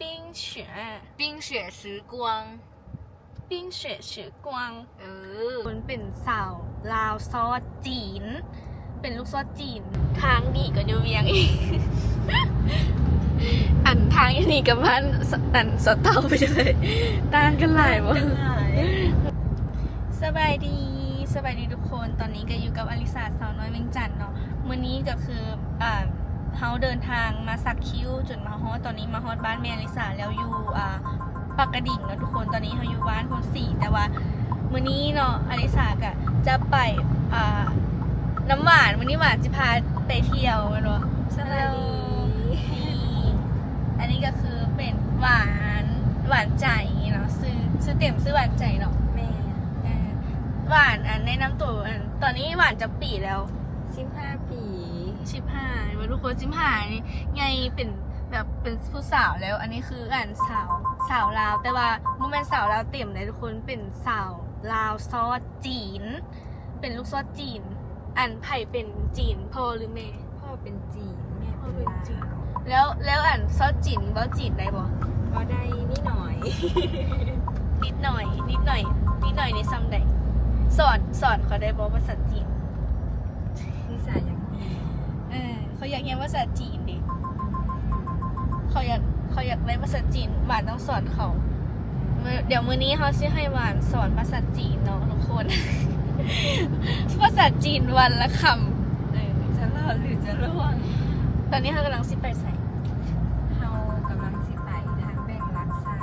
冰雪冰雪时光冰雪时光 เออ คนเป็นสาวลาวซอสจีน เป็นลูกซอสจีน ทางดีก็อยู่เวียงอีก อันทางอันนี้กับบ้านสอันสะเตาไปเลยต่างกันหลายบ่สบายดีสบายดีทุกคนตอนนี้ก็อยู่กับอลิสาสาวน้อยเวียงจันทน์เนาะมื้อนี้ก็คืออ่า เฮาเดินทางมาสักคิ้วจนมาฮอดตอนนี้มาฮอดบ้านแม่อลิสาแล้วอยู่อ่าปากกระดิ่งเนาะทุกคนตอนนี้เฮาอยู่บ้านพนสี่แต่ว่ามื้อนี้เนาะอลิสาก็จะไปอ่าน้ำหวานมื้อนี้หวานจะพาไปเที่ยวกันเนาะสบายดีอันนี้ก็คือเป็นหวานหวานใจเนาะซื้อซื้อเต็มซื้อหวานใจเนาะแม่หวานอันแนะนำตัวตอนนี้หวานจะปีแล้วสิบห้าป ชิบหายมาทุกคนชิบหายนี่ไงเป็นแบบเป็นผู้สาวแล้ว อันนี้คืออ่านสาวสาวลาว แต่ว่าโมเมนสาวลาวเต็มเลยทุกคนเป็นสาวลาวซอสจีน เป็นลูกซอสจีน อันไผ่เป็นจีนพ่อหรือแม่พ่อเป็นจีนแม่พ่อเป็นเป็นจีนลาวแล้วแล้วอันซอสจีนเบ้าจีนได้บ่ก็ได้นี่หน่อย นิดหน่อย นิดหน่อยนิดหน่อยในซัมใดสอนสอนเขาได้บ่ภาษาจีน นิสัยอย่างดี เออเขาอยากเรียนภาษาจีนดิเขาอยากเขาอยากได้ภาษาจีนหวานต้องสอนเขามื้อเดี๋ยวมื้อนี้เขาสิให้หวานสอนภาษาจีนเนาะทุกคน ภาษาจีนวันละคเออจะรอดหรือจะร่วงำตอนนี้เขากำลังสิไปใส่เฮากำลังสิไปทางแบ่งรักษา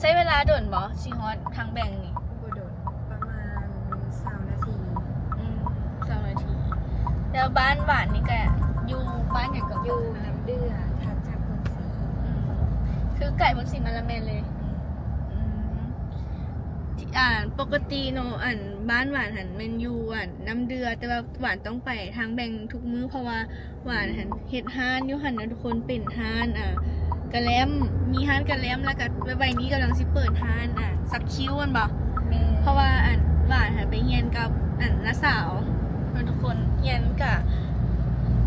ใช้เวลาโดนบ่ชิฮอตทางแบ่งนี่ อุบลประมาณสามนาที อืมสองนาที แล้วบ้านหวานนี่ก็อยู่บ้านอย่างกับอยู่น้ำเดือถัดจากคนสีอืมคือไก่บนสีมาละเมนเลยอืมที่อ่านปกติเนอะอ่านบ้านหวานหันเมนอยูอ่านน้ำเดือแต่ว่าหวานต้องไปทางแบ่งทุกมื้อเพราะว่าหวานหันเฮ็ดห้านอยูหันนะทุกคนเป็นห้านอะกระแลมมีห้านกระแลมแล้วก็ใบนี้กำลังสิเปิดห้านอะสักคิ้วมันบ่ แม่เพราะว่าอ่านหวานหันไปเฮียนกับอ่านน้าสาว ทุกคนเฮียนกับ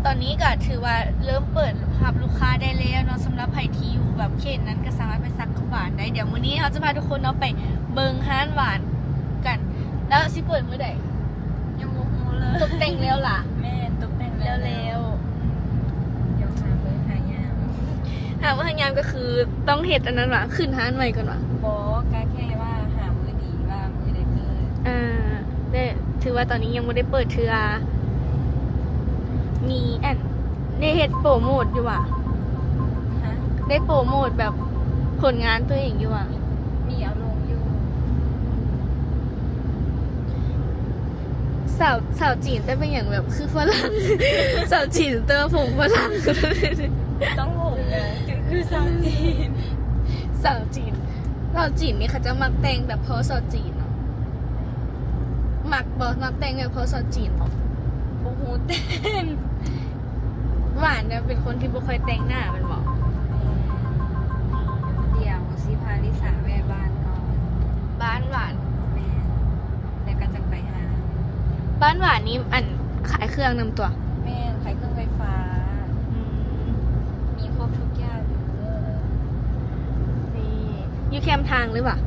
ตอนนี้ก็ถือว่าเริ่มเปิดรับลูกค้าได้แล้วเนาะสำหรับไผ่ที่อยู่แบบเขตนั้นก็สามารถไปซักกับหวานได้เดี๋ยวมื้อนี้เขาจะพาทุกคนเนาะไปเบิงห้านหวานกัน แล้วสิเปิดมื้อใดยังโมโหเลยตกแต่งแล้วล่ะแม่ตกแต่งแล้วแล้วแล้วเดี๋ยวหาเบอร์หายามหากว่าทางยามก็คือต้องเฮ็ดอันนั้นว่ะขึ้นห้านใหม่ก่อนว่ะบอกก็แค่ว่าหามือดีว่ามือได้เกิดอ่า ได้ถือว่าตอนนี้ยังไม่ได้เปิดเทือมีแอนได้เฮ็ดโปรโมทอยู่ว่ะฮะได้โปรโมทแบบผลงานตัวเองอยู่อะ มีเอาลงอยู่สาวสาวจีนแต่เป็นอย่างแบบคือฝรั่ง สาวจีนแต่ว่าผมฝรั่งต้องหงนะจึงคือสาวจีน สาวจีน สาวจีนนี่เขาจะมักแต่งแบบเพราะสาวจีนเนาะ มักบอมักแต่งแบบเพราะสาวจีนเนาะโอ้โหเต้นหวานเนี่ยเป็นคนที่บ่ค่อยแต่งหน้ามันบอกเดี๋ยวสิพาลิสาแวะบ้านก่อนบ้านหวานแม่แล้วก็จะไปหาบ้านหวานนี่อันขายเครื่องนำตัว แม่ขายเครื่องไฟฟ้าอืมมีครบทุกอย่างเลยนี่อยู่แคมทางหรือเปล่า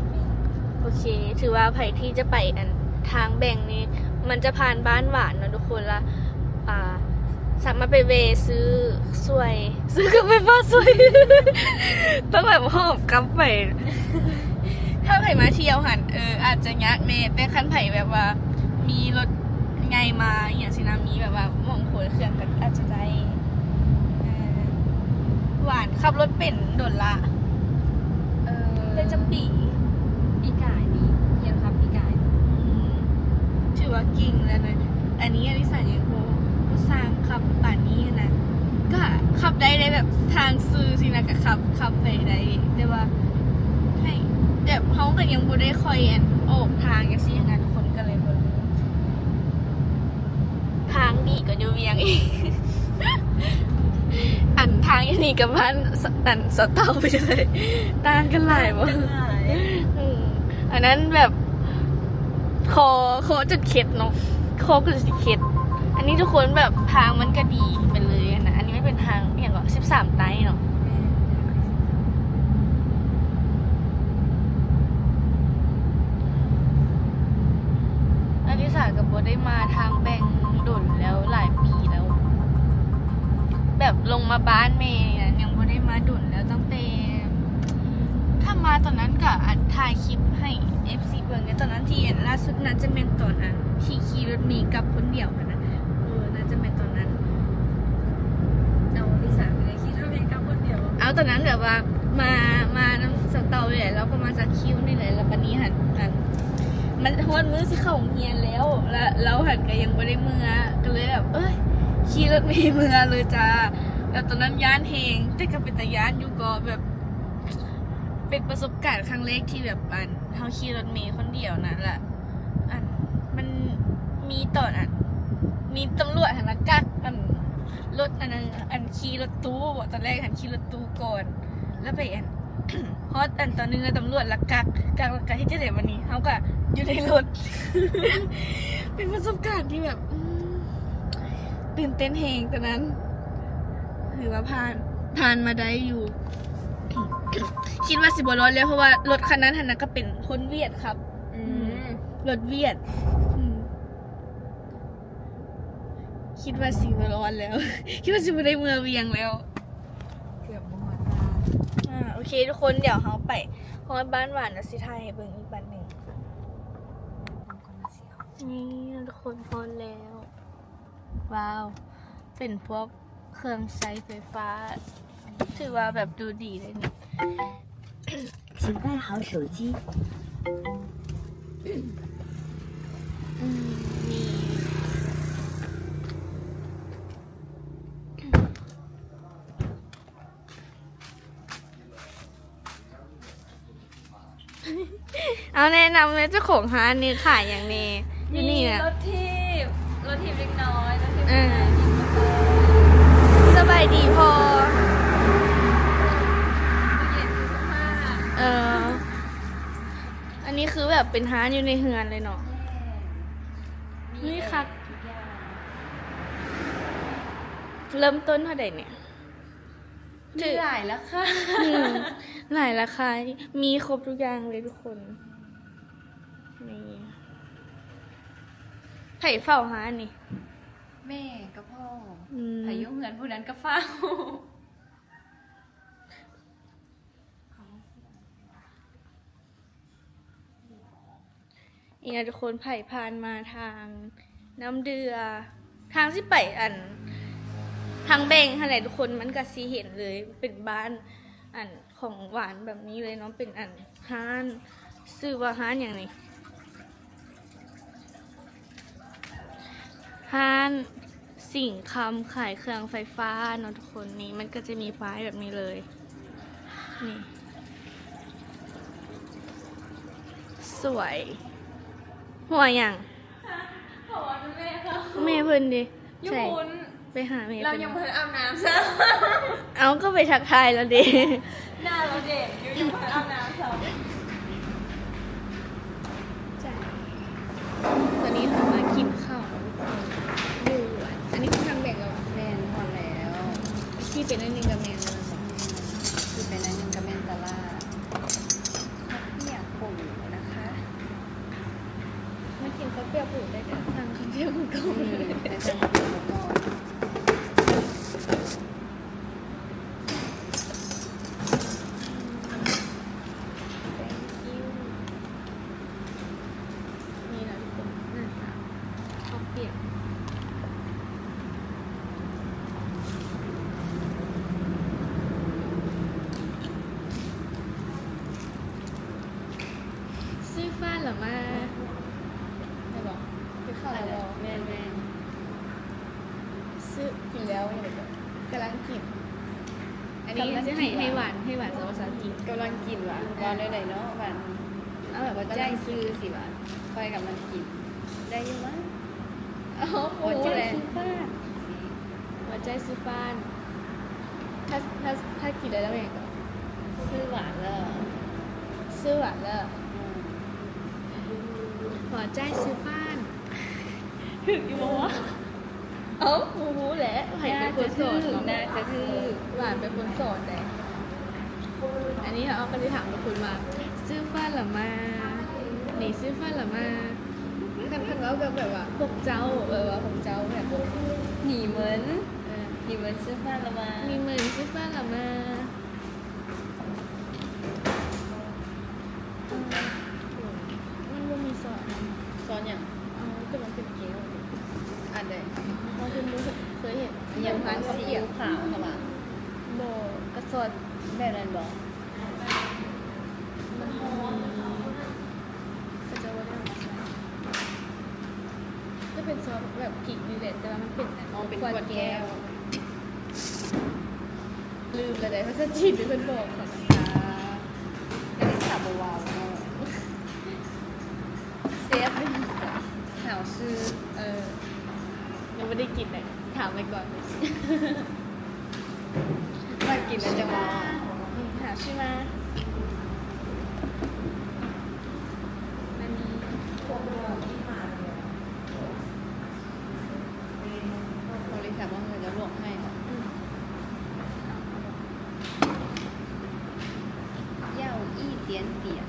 โอเค ถือว่าไผ่ที่จะไปอัน ทางแบ่งนี้ มันจะผ่านบ้านหวานเนอะทุกคนละอ่าสามารถไปเวซื้อสวย ซื้อกับไฟฟ้าสวย ต้องแบบหอบกำไป ถ้าไผ่มาเที่ยวหันเอออาจจะยากเมแต่คันไผ่แบบว่า มีรถไงมาอย่างสินะมีแบบว่าหมองโขนเครื่องกันอาจจะได้เออหวานขับรถเป็นโดนละ เออได้จำปีปีกายนี่ยังครับปีกาย ถือว่าเก่งแล้วนะอันนี้อลิสายังโบสร้างขับป่านนี้นะก็ขับได้ได้แบบทางซื้อสินะก็ขับขับไปได้แต่ว่าให้แบบเขาก็ยังบ่ได้คอยอันออกทางอย่างซี่นะทุกคนก็เลยบ่รู้ทางดีก็อยู่เวียงอีกอันทางอันนี้กับบ้านสอันสะเตาไปเลยต่างกันหลายบ่อืมอันนั้นแบบ คอคอจุดเข็ดเนาะคอจุดเข็ด อันนี้ทุกคนแบบทางมันก็ดีไปเลยนะอันนี้ไม่เป็นทางอย่างก็สิบสามไตเนาะนิสากับบได้มาทางแบงดุลแล้วหลายปีแล้ว แบบลงมาบ้านเมย์ยังโบได้มาดุลแล้วตั้งแต่ถ้ามาตอนนั้นก็อัดถ่ายคลิป ให้ FC เบิ่งในตอนนั้นที่เห็นล่าสุดน่าจะเป็นตอนนั้นที่ขี่รถมีกับคนเดียวค่ะนะเออน่าจะเป็นตอนนั้นเอาลิสาไปเลยคิดว่าเป็นกับคนเดียว เอาตอนนั้นแบบว่ามามาน้ำสกเตาเลยแล้วก็มาจากคิวนี่เลยแล้ววันนี้หันหันมันฮอนมือสิเข้าโรงเฮียนแล้ว แล้วแล้วหันก็ยังไม่ได้เมื่อก็เลยแบบเอ้ยขี่รถมีเมื่อเลยจ้าแล้วตอนนั้นย้านเฮงแต่ก็เป็นแต่ย้านอยู่ก็แบบ เป็นประสบการณ์ครั้งแรกที่แบบอันเฮาขี่รถเมล์คนเดียวนะและอันมันมีตอนอันมีตำรวจหันกักอันรถอันนั้นอันขี่รถตู้บอกตอนแรกหันขี่รถตู้ก่อน แล้วไปอันฮอตอันตอนนึงอะตำรวจละกักกักละกักที่จะเดี๋ยววันนี้เขาก็อยู่ในรถ เป็นประสบการณ์ที่แบบตื่นเต้นเฮงตอนนั้น ถือว่าผ่านผ่านมาได้อยู่ คิดว่าสิบร้อยเลยเพราะว่ารถคันนั้นทันนะก็เป็นคนเวียดครับ อืมรถเวียดอืมคิดว่าสิบร้อยแล้ว คิดว่าสิบได้เมืองเวียงแล้ว เกือบหมดอ่าโอเคทุกคนเดี๋ยวเขาไปฮอดบ้านหวานนะสิไทยให้เบิ่งอีกบ้านหนึ่งตาคนละเสียวนี่ทุกคนพอแล้ว ว้าว เป็นพวกเครื่องใช้ไฟฟ้า ถือว่าแบบดูดีเลยนี่ 请带好手机。 อืมมีเอาแนะนำเลยเจ้าของร้านนี่ขายอย่างนี้อยู่นี่นะ รถทีบรถทีบเล็กน้อยรถทีบ เอ เล็ก อ น้อย สบายดีพอ นนี้คือแบบเป็นร้านอยู่ในเฮือนเลยเนาะนี่ค่ะทุกอย่างเริ่มต้นเท่าไหร่เนี่ยมีหลายแล้วค่ะอืมหลายราคา มีครบทุกอย่างเลยทุกคนนี่ไผ่เฝ้าหานี่ แม่กับพ่ออืมพายุเหือนผู้นั้นก็เฝ้า นี่นะทุกคนไผ่พานมาทางน้ำเดือ ทางที่ไปอัน ทางแบงอะไรทุกคนมันก็ซีเห็นเลยเป็นบ้านอันของหวานแบบนี้เลยเนาะเป็นอันห้านซื้อว่าห้านอย่างนี้ห้านสิ่งคำขายเครื่องไฟฟ้าเนาะทุกคนนี่มันก็จะมีป้ายแบบนี้เลยนี่ สวย หัวอย่างขอแม่เขาแม่เพิ่นดิยุใช่พุนไปหาแม่เราพิ่นยังเพิ่งอาบน้ำซะเอาก็ไปทักทายแล้วดิหน้าเราเด็กอยู่ยังเพิ่งอาบน้ำซะตอนนี้เรามากินข้าวดูอะอันนี้คือทางแบ่งเราแม่นหมดแล้วที่เป็นอันหนึงกับแมนเลยคือเป็นอันหนึงกับเมนตาล่าเนี่ยปูนะคะ ไม่กินข้าเปรี้ยวปูได้แต่ทางข้าเปรี้ยวปูก็ไม่ได้ เป็นจังหวะแล้วก็ นี่นะทุกคนหน้าตาข้าวเปรี้ยวซื้อฟ้าเหรอมาได้บอกไปเข้าแล้วบอก แม่นแม่น ซื้อกินแล้วอย่างแบบกำลังกิน อันนี้จะให้ให้หวานให้หวานสำหรับภาษาจีนกำลังกินว่ะวานได้ไหนเนาะวานเอาแบบหัวว่าใจใจซื้อสิว่ะคอยกำลังกิน ได้อยังมั้ยเอาหัวใจซื้อฟ้านหัวใจซื้อฟ้านถ้าถ้าถ้ากินได้แล้วเองก็ซื้อหวานเลยซื้อหวานแล้วหัวใจซื้อฟ้านถึงอยู่ปะวะเอ้าหูหูแหละไผ่เป็นคนสอนเนาะน่าจะคือหวานเป็นคนสอนแต่ อันนี้เราก็ได้ถามมาคุณมาซื้อฟ้าหรือมาหนีซื้อฟ้าหรือมาคันคันเราแบบแบบว่าพวกเจ้าเออว่าพวกเจ้าแบบหนีเหมือนหนีเหมือนซื้อฟ้าหรือมาหนีเหมือนซื้อฟ้าหรือมามันบ่มีสอนสอนอย่างเอาก็มันเป็นเกลียวอันใดเราคือเคยเห็นอย่างพันสีขาวค่ะ สอดแบบนั้นบอกมันหอมก็จะว่าได้มาใช้จะเป็นซอสแบบพริกนี่แหละแต่ว่ามันเป็นอ๋อเป็นขวดแก้ว ลืมเลยได้ภาษาจีนเป็นคนบอกค่ะอ่าไม่ได้สับวาวเนาะเซฟหาวชื่อเออยังไม่ได้กินเลยถามไปก่อนมา กินนะจังหวะรวมให้เย่าอีเตียตียน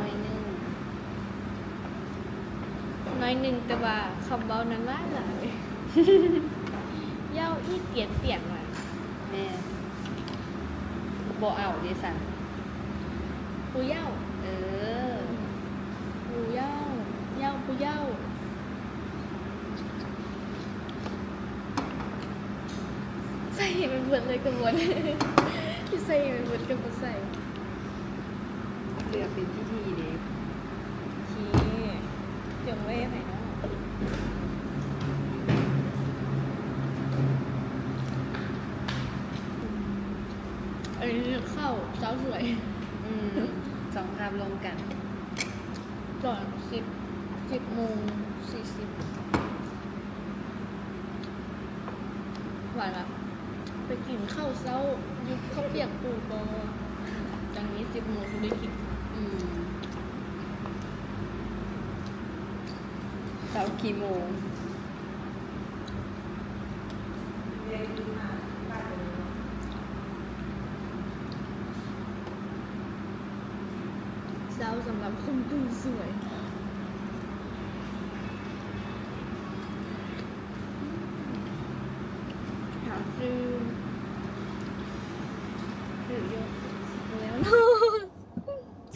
น้อยหนึ่งอย่แต่ว่าคำเบานั้นมากเลยเย่าอี้เตียนเตียนว่ะ แม่บ่เอาเดซันปูเย้าเออปูเย้าเย้าปูเย้าใส่มันเบิดเลยกระบวนที่ใส่มันเบิดกับบ่ใส่เรือเป็นพิธีเด็กทีเดี๋ยวเล่ไหนเนาะอันนี้ เข้าเจ้าสวยอืมสองภาพรวมกันก่อนสิบสิบโมงสี่สิบหวานละไปกินข้าวเช้ายุบข้าวเปียกปูกอจังนี้สิบโมงคุณได้กินอืมเสาร์กี่โมง เช้าสำหรับ คนตื่นสวย หาซื้อซื้อเยอะแล้วเนาะ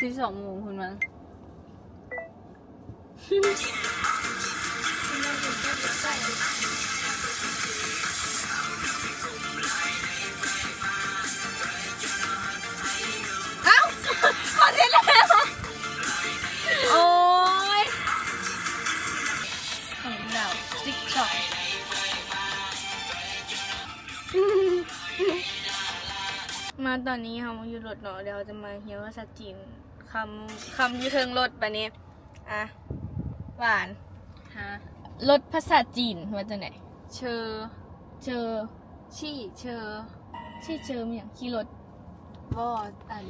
สิบสองโมงคุณมั้งเอ้าขอเทนแล้ มาตอนนี้เราอยู่รถเนาะเดี๋ยวเราจะมาเฮียวภาษาจีนคำคำอยู่เทิงรถปะเนี่ยอะหวานฮะรถภาษาจีนว่าจะไหนเชอเจอชี่เชอชื่อเจอมอย่างขี่รถบ่อัน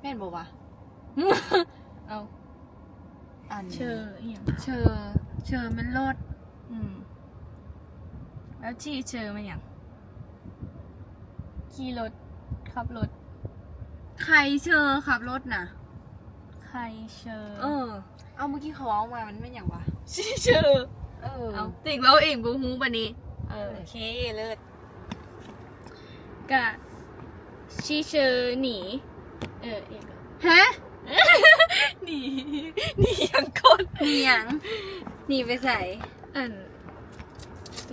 แม่นบอกว่าเอาอันเชออหย่างเชอเชอมันรถอืมแล้วชี่เจอมาอย่างขี่รถ ขับรถ ใครเชอขับรถน่ะ ใครเชอเออ เอาเมื่อกี้เขาเอามา มันไม่อย่างวะชี่เชอเออเอาติงเราเองบูฮูปะนี้ เออ โอเค เลิศกะชีเชอหนี เออเอกอะฮะ หนีหนียังคนหนีหยังหนีไปใส่อัน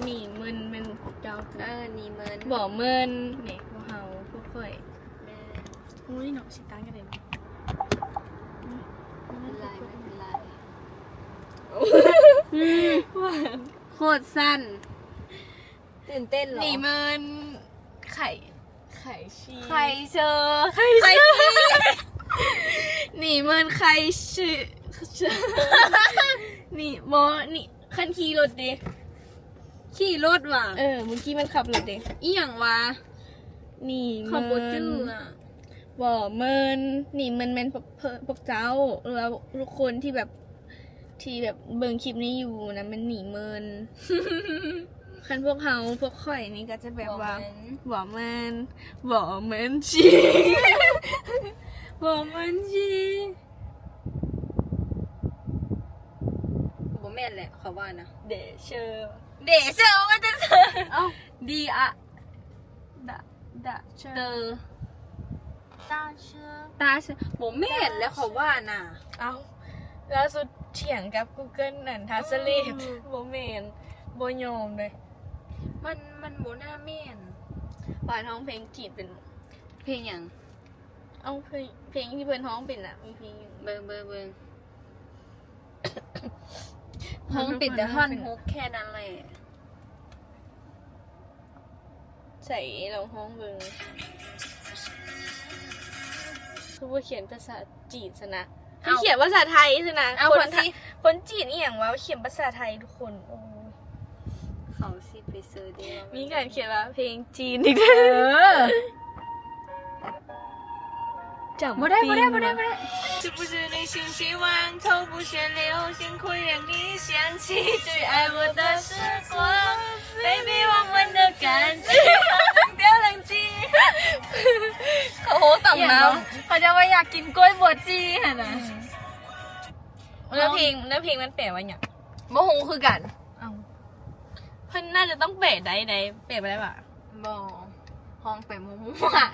หนีมึนเป็นเจ้าเออหนีเหมือนบ่เมินเนี่ยพวก เฮาพวกข่อยอุ้ยหนอกชิตังกันเลยไม่เป็นไรไม่เป็นไรหวานโคตรสั้น ตื่นเต้นเหรอหนีเมินไข่ ไข่ชีใครเชอไข่ชีหนีเมินไข่ชีชื่อหนีโมหนีคันขี่รถดิขี่รถว่ะเออเมื่อกี้มันขับรถดิอีหยังวะ หนีขอบเมิบจื้อนอะบ่เมินหนีเมินแมนพวกเพิ่นพวกเจ้าหรือว่าทุกคนที่แบบที่แบบเบิ่งคลิปนี้อยู่นะมันหนีเมิน คันพวกเฮาพวกข่อยนี่ก็จะแบบว่าบ่เมินบ่เมินชีบอกมันจีแม่นแหละเขาว่านะเดเชอร์เดเซอร์มันจะเซอร์ เอ้าดีอะดะดะเชอเตอร์ร์ตาเชอร์ตาเซอร์ผมแม่นแล้วเขาว่าน่ะ เอ้าล่าสุดเถียงกับ Google นั่นทัสเลตอืม บ่แม่นบ่ยอมเลย มันมันโมน่าแม่นป่านห้องเพลงจีดเป็น เพลงอย่างเอ้าเพลงเพลงที่เพิ่นร้องเป็นอะมีเพลงอยู่ เบิงเบิงเบิงห้องปิดแต่ท่อนฮุกแค่นั้นแหละ ใส่เราห้องเบิงคือว่าเขียนภาษาจีนซะนะคือเขียนภาษาไทยซะนะ เอา คน คน ที่ ที่ คนจีนนี่อย่างว่าเขียนภาษาไทยทุกคนโอ้ย เขาสิไปเซอร์เดียว มีการเขียนว่าเพลงจีนอีก เอ แล้ว อ จำ บ่ได้บ่ได้บ่ได้บ่ได้ 是不是内心希望头部旋流星会让你想起最爱我的时光，baby 我们的感 โหต่ำน้เขาจะว่าอยากกินกล้วยบวชจีฮะนะำเนื้อเพลงเนื้อเพลงมันแปลว่าอย่างโมโหคือกันเอ้าเพิ่นน่าจะต้องแปลได้ได้แปลไปได้ปะบอห้องไปโมโหอะ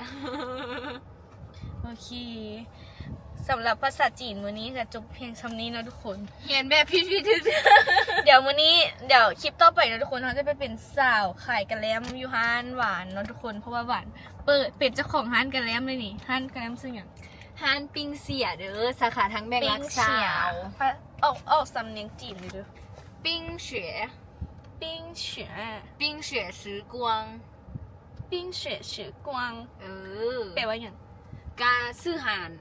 โอเค สำหรับภาษาจีนวันนี้จะจบเพียงคำนี้นะทุกคนเขียนแบบพี่พี่ทึกเดี๋ยววันนี้เดี๋ยวคลิปต่อไปนะทุกคนเขาจะไปเป็นสาวขายกระแลมอยู่ห้านหวานเนาะทุกคนเพราะว่าหวาน เปิดเป็นเจ้าของห้านกระแลมเลยนี่ห้านกระแลมซึ่งอย่างฮานปิงเสียเด้อสาขาทั้งแบงรักษาออกออกสำเนียงจีนเลยเด้อปิ้งเฉวยปิ้งเฉียปิ้งเฉวย时光ปิ้งเฉียเฉียกวางเออแปลว่าอย่างกาซื้อหาน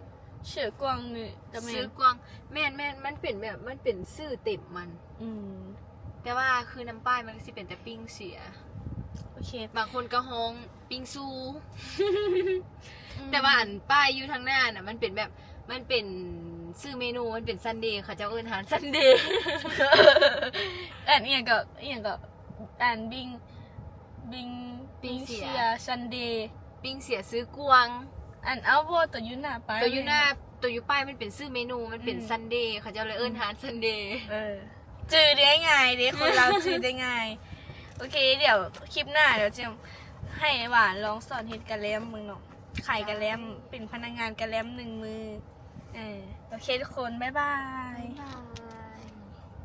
เฉียกวางนี่จะไม่ซื้อกวางแม่นแม่นมันเป็นแบบมันเป็นชื่อเต็มมัน อืมแต่ว่าคือน้ำป้ายมันก็สิเป็นแต่ปิ้งเสีย โอเคบางคนก็ฮ้องปิ้งซู แต่ว่าอันป้ายอยู่ทางหน้าน่ะ มันเป็นแบบมันเป็นชื่อเมนูมันเป็นซันเดย์เขาเจ้าเอิ้นหารซันเดย์ อันนี้ก็อหย่างก็อันบิงบิงบิงเสีย ซันเดย์ ปิ้งเสียซื้อกวาง อันเอาโบตัวยุนาไปตัวอยูหน้าตัวอยูป้ายมันเป็นชื่อเมนูมันเป็นอืมซันเดย์เขาเจ้าเลยเอิ้นหารซันเดย์เออจืดได้ไงเด็กคนเราจืดได้ไงโอเค เดี๋ยวคลิปหน้าเดี๋ยวจะให้หวานลองสอนเฮ็ดกะแลมมึงเนาะขายกะแลมเป็นพนักงานกะแลมหนึ่งมือเออโอเคทุกคน บ๊ายบาย บ๊ายบาย